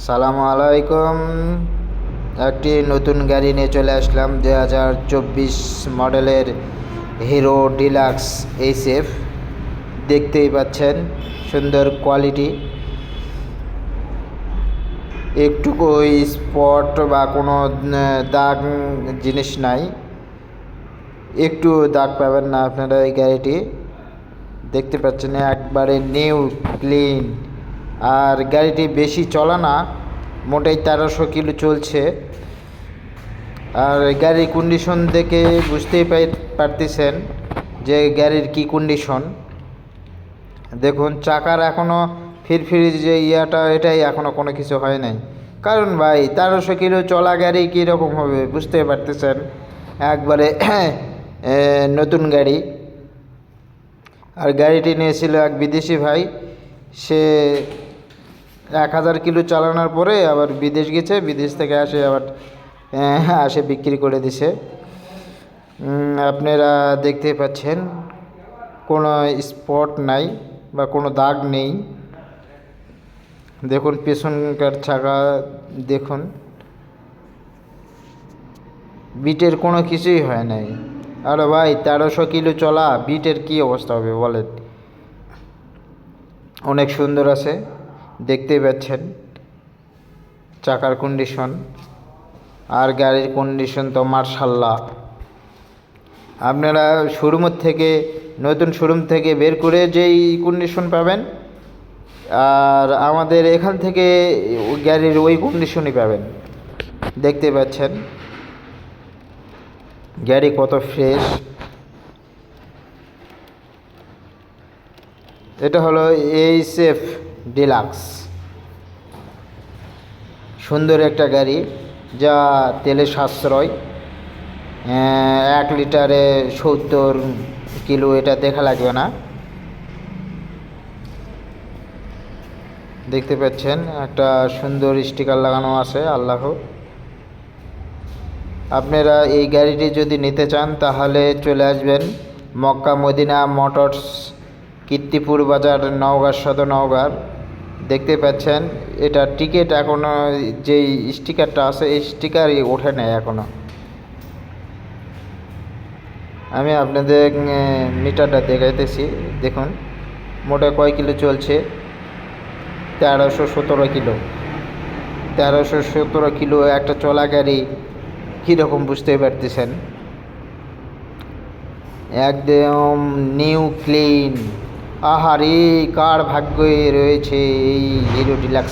সালাম আলাইকুম একটি নতুন গাড়ি নিয়ে চলে আসলাম দু হাজার চব্বিশ মডেলের হিরো ডিলাক্স এইচএফ। দেখতেই পাচ্ছেন, সুন্দর কোয়ালিটি। একটুকু স্পট বা কোনো দাগ জিনিস নাই। একটু দাগ পাবেন না আপনারা এই গাড়িটি। দেখতে পাচ্ছেন, একবারে নিউ, ক্লিন। আর গাড়িটি বেশি চলা না, মোটেই তেরোশো কিলো চলছে। আর গাড়ির কন্ডিশন দেখে বুঝতেই পাই- পারতেছেন যে গাড়ির কি কন্ডিশন দেখুন, চাকার এখনও ফিরফিরি যে ইয়াটা, এটাই এখনও কোনো কিছু হয় নাই। কারণ ভাই, তেরোশো কিলো চলা গাড়ি কীরকম হবে বুঝতে পারতেছেন? একবারে নতুন গাড়ি। আর গাড়িটি নিয়েছিল এক বিদেশি ভাই, সে এক হাজার কিলো চালানোর পরে আবার বিদেশ গেছে, বিদেশ থেকে আসে আবার আসে বিক্রি করে দিছে। আপনারা দেখতে পাচ্ছেন, কোনো স্পট নাই বা কোনো দাগ নেই। দেখুন, পেছনকার চাকা দেখুন। বিটের কোনো কিছুই হয় নাই। আরে ভাই, তেরোশো কিলো চলা, বিটের কি অবস্থা হবে বলেন? অনেক সুন্দর আছে। দেখতেই পাচ্ছেন। চাকার কন্ডিশন আর গাড়ির কন্ডিশন তো মার্শাল্লাহ। আপনারা শোরুমের থেকে, নতুন শোরুম থেকে বের করে যেই কন্ডিশন পাবেন, আর আমাদের এখান থেকে গাড়ির ওই কন্ডিশনই পাবেন। দেখতে পাচ্ছেন। গাড়ি কত ফ্রেশ এটা হলো এইচএফ ডিলাক্স। সুন্দর একটা গাড়ি, যা তেলের সাশ্রয়। এক লিটারে সত্তর কিলো, এটা দেখা লাগবে না। দেখতে পাচ্ছেন, একটা সুন্দর স্টিকার লাগানো আছে, আল্লাহ। আপনারা এই গাড়িটি যদি নিতে চান, তাহলে চলে আসবেন মক্কা মদিনা মোটরস কীর্তিপুর বাজার নওগাঁ সদর নওগাঁ দেখতে পাচ্ছেন, এটা টিকিট এখনও যেই স্টিকারটা আছে, এই স্টিকারই ওঠে নাই এখনও আমি আপনাদের মিটারটা দেখাইতেছি, দেখুন। মোটে কয় কিলো চলছে? তেরোশো সতেরো কিলো। তেরোশো সতেরো কিলো একটা চলা গাড়ি কীরকম বুঝতে পারতেছেন? একদম নিউ, ক্লিন। আহারে কার ভাগ্যে রয়েছে এই হিরো ডিলাক্স